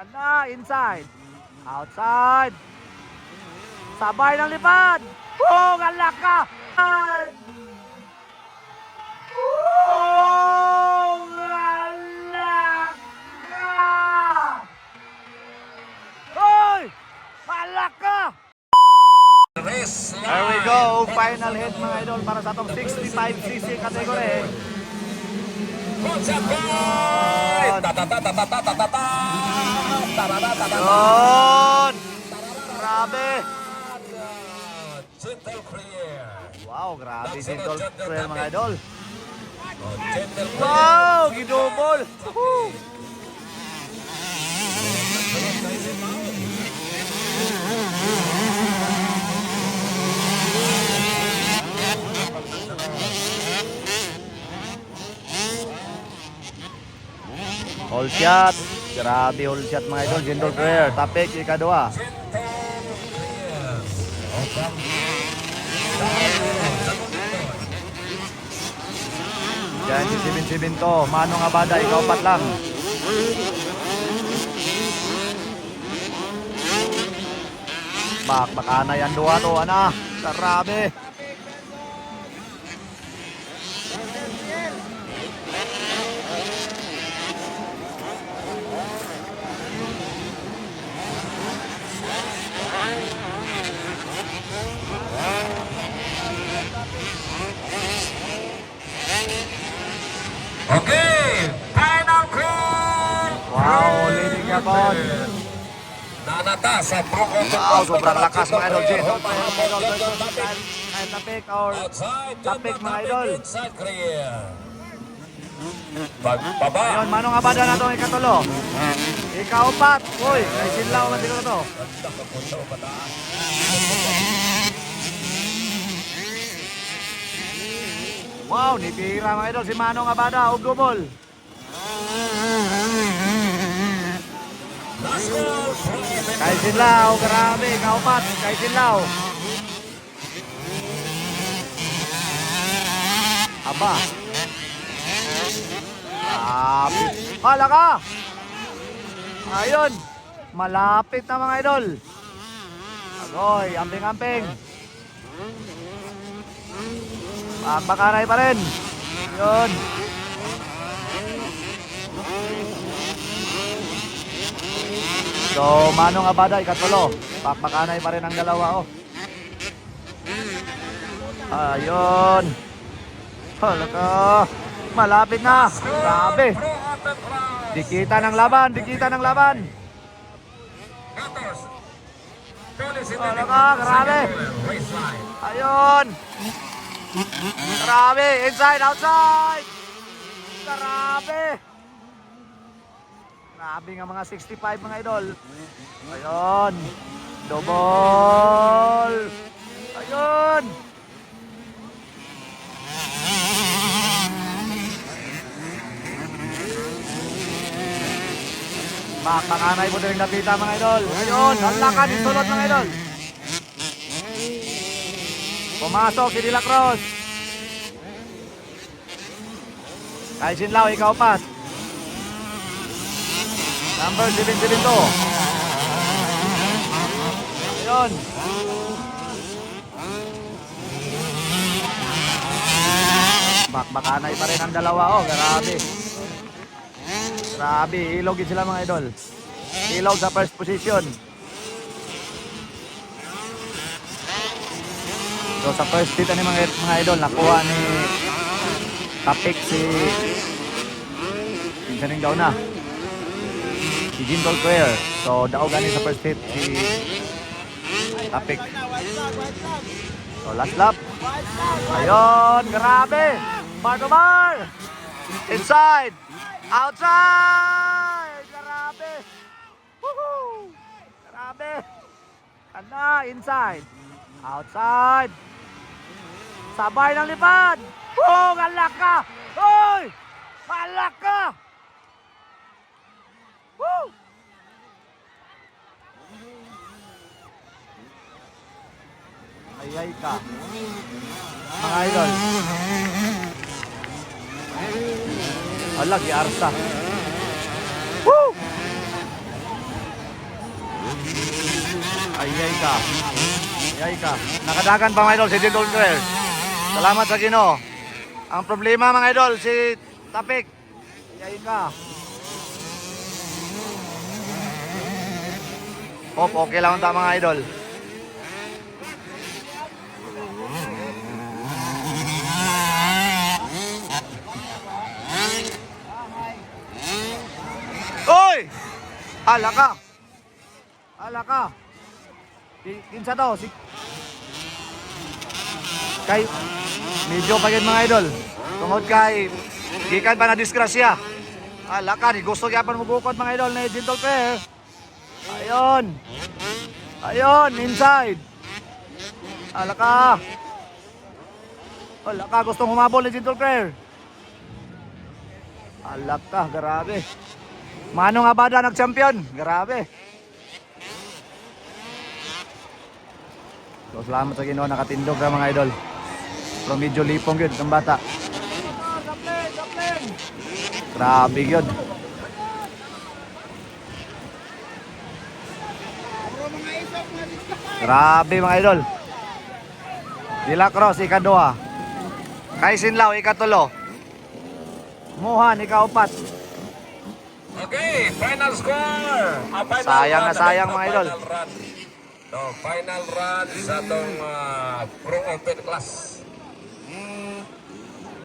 Anda, inside. Outside. Sabay ng lipad. Oh, galak ka. Oh, galak ka. Hoy! Malak ka! There we go. Final hit mga idol para sa itong 65cc category. Boy! Ta-ta-ta-ta-ta-ta-ta-ta! Ta-ta-ta-ta-ta-ta! Yun! Grabe! Gentle clear. Wow, grabe si Dolph Trail mga idol. Oh, gentle clear. Wow! Gidubol! Woohoo! All shot. Grabe all shot mga idol. Jindol prayer. Tapik ikadua. Yan, si Sibin Sibin to. Manong Abada, ikaw pat lang. Bak, baka na yan duwa to, ana. Grabe. Okay, final call. Wow, leading Gabon. Nanata sa Brooklyn. Wow, sobrang lakas mga idol. Jindol prayer mga idol. Kyle Tapik or Tapik mga idol. Pagbaba. Ayun, Manong Abada na itong ikatulo. Ikaw pat. Uy, ay sinlaw man siguro to. Wow, nipira mga idol si Manong Abada, ug double. Kay Sinlaw, grabe, ikaw pat, kay Sinlaw. Aba. Malapit. Hala ka! Ayun, malapit na mga idol. Agoy, amping-amping. Pagpakaray pa rin. Yun. So, Manong Abada, ikatulo. Pakpakanay pa rin ang dalawa, oh. Ayun. Hala ka. Malapit na. Grabe. Dikita ng laban, dikita ng laban. Wala ka, grabe. Ayun. Grabe. Inside, outside. Grabe. Grabe nga mga 65 mga idol. Ayun. Double. Ayun. Makakanay mo din napita mga idol. Ayun, ang sulot mga idol. Pumasok si De La Cruz. Kay Sinlaw, ikaw pat. Number 772. Ayun. Bakbakanay pa rin ang dalawa. Oh, grabe. Grabe, ilog yun sila mga idol. Ilog sa first position. So sa first hit ni mga, mga idol, nakuha ni Tapik si Pinsaning daw na. Si Jindol Prayer. So daw gani sa first hit si Tapik. So last lap. Ayun, grabe. Bar to bar. Inside. Outside. Grabe. Woohoo. Grabe. Anda, inside. Outside. Sabay ng lipad. Oh, galak ka. Hoy! Malak ka. Woo! Ayay ka. Mga idol. Ala, gi Arsa. Woo! Ayay ka. Ayay ka. Nakadagan pa mga idol si Jindol Claire. Salamat sa Ginoo. Ang problema mga idol si Tapik. Ayay ka. Hop, okay lang ta mga idol. Oy! Hala ka. Hala ka. Ki- Kinsa to? Si... Kay... Medyo pa mga idol. Tungod kay... Gikan pa na disgrasya. Hala ka. Gusto kaya pa mabukod mga idol na Gentle Fair. Ayun. Ayun. Inside. Hala ka. Hala ka. Gustong humabol ni Gentle Fair. Hala ka. Grabe. Mano nga bada nag-champion? Grabe. So, salamat sa Ginoo nakatindog ra mga idol. Pero medyo lipong yun, ng bata. Grabe yun. Grabe mga idol. Dila Cross, ikaduha. Kay Sinlaw, ikatulo. Muhan, ikaupat. Okay, final score. Final Sayang na sayang, mga idol. Run. No, final run sa itong uh, pro open class.